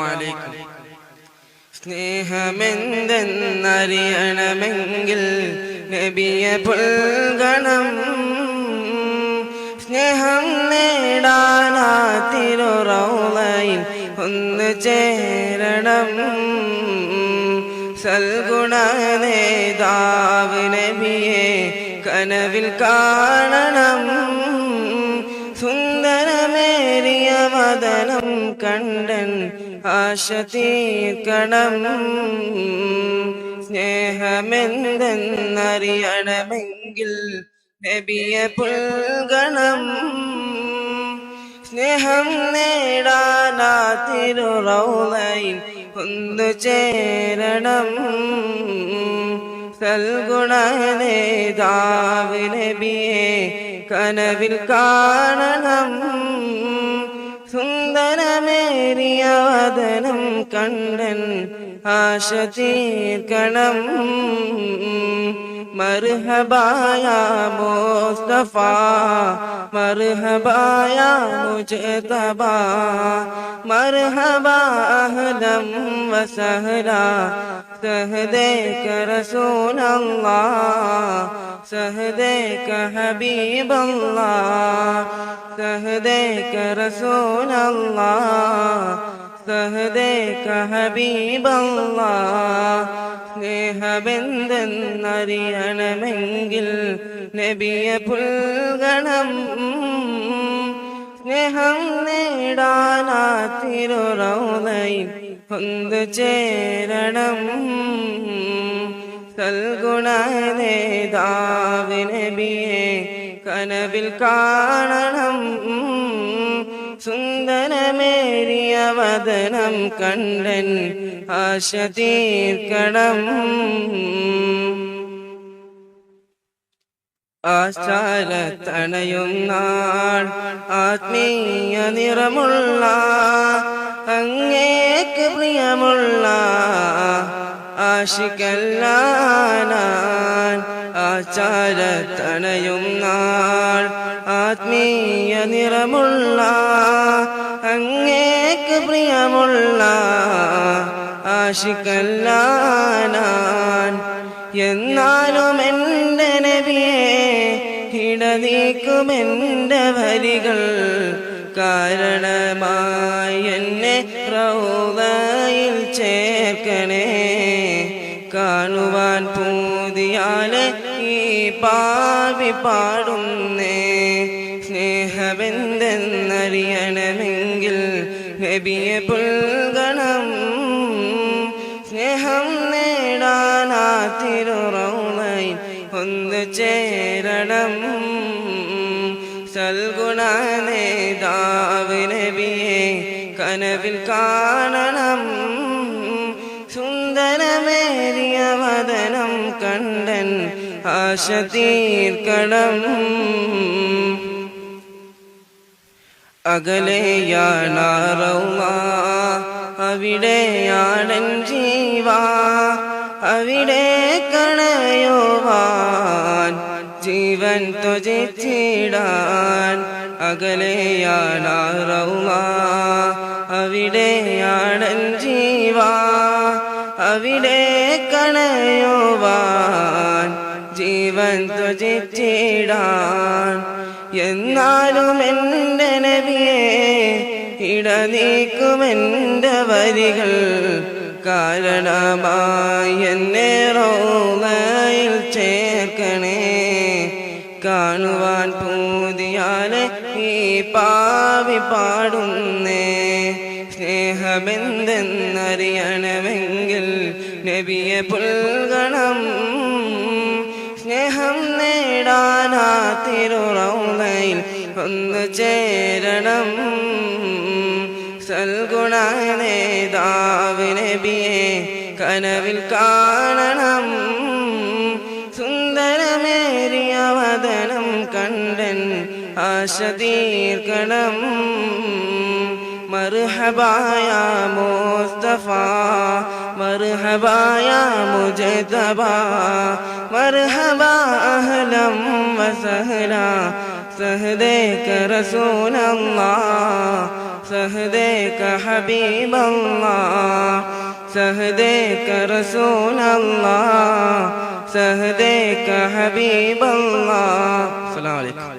അലൈക്കും. സ്നേഹമെന്തെന്നറിയണമെങ്കിൽ നബിയെ പുൽഗണം. സ്നേഹം നേടാനാ ഒന്ന് ചേരണം. സൽഗുണ നേതാവ് നബിയെ കനവിൽ കാണണം. വദനം കണ്ടൻ ആശ തീർക്കണം സ്നേഹമെന്തെന്നറിയണമെങ്കിൽ നബിയെ പുൽഗണം. സ്നേഹം നേടാനാ തിരുറൗലയിൽ ഒന്നു ചേരണം. സൽഗുണനേതാവ് നബിയെ കനവിൽ കാണണം. വദനം കണ്ടൻ ആശ തീർക്കണം. മർഹബായ മുസ്തഫ മർഹബായ മുജ്തബ മർഹബ അഹ്ലം വസഹല സഹദേക റസൂലല്ലാഹ് സഹദേക ഹബീബല്ലാഹ് സഹദേക റസൂലല്ലാഹ് സഹദേക ഹബീബല്ലാഹ് സ്നേഹബന്ധെന്നറിയണമെങ്കിൽ നബിയെ പുൽഗണം. സ്നേഹം നേടാനാ തിരുറൗലയിൽ ഒന്ന് ചേരണം. സൽഗുണ നേതാവ് നബിയെ കനവിൽ കാണണം. വദനം കണ്ടൻ ആശതീർക്കണം ആശാലത്തണയുന്നാൾ ആത്മീയ നിറമുള്ള അങ്ങേക്ക് പ്രിയമുള്ള ആശിക്കല്ലാനാൻ ആചാരത്തണയും നാൾ. ആത്മീയ നിറമുള്ള അങ്ങേക്ക് പ്രിയമുള്ള ആശിക്കല്ലാനാൻ എന്നാലും എന്റെ നബിയെ ഇടനീക്കുമെന്റെ വരികൾ കാരണമായി എന്നെ റൗദയിൽ ചേർക്കണേ. കാണുവാൻ പൂതിയാലെ ഈ പാവി പാടുന്നേ. നബിയെ പുൽഗണം സ്നേഹം നേടാനാ ഒന്ന് ചേരണം. സൽഗുണ നേതാവ് നബിയെ കനവിൽ കാണണം. സുന്ദരമേറിയ വദനം കണ്ടൻ ആശ തീർക്കണം. അകലെയാണറൗമ അവിടെയാണൻ ജീവ അവിടെ കണയോവാൻ ജീവൻ ത്വജിച്ചിടാൻ. അകലെയാണറൗമ അവിടെയാണൻ ജീവ അവിടെ കണയോവാൻ. ത്വജിച്ചിടാൻ എന്നാലും എന്റെ നബിയെ ഇടനീക്കുമെന്റെ വരികൾ. കാരണമായി എന്നെ റോമയിൽ ചേർക്കണേ. കാണുവാൻ പൂതിയാലെ ഈ പാവി പാടുന്നേ. സ്നേഹമെന്തെന്നറിയണമെങ്കിൽ നബിയെ പുൽഗണം സ്നേഹം നേടാനാ തിരുറൗലയിൽ ഒന്ന് ചേരണം. സൽഗുണ നേതാവിനെ നബിയെ കനവിൽ കാണണം. സുന്ദരമേറിയ വദനം കണ്ടൻ ആശ തീർക്കണം. മർഹബായ മുസ്തഫ മർഹബായ മുജതബ മർഹബ അഹലം വസഹല സഹദേക റസൂലല്ലാ സഹദേക ഹബീബല്ലാ സഹദേക റസൂലല്ലാ സഹദേക ഹബീബല്ലാ അസ്സലാമു അലൈക്കും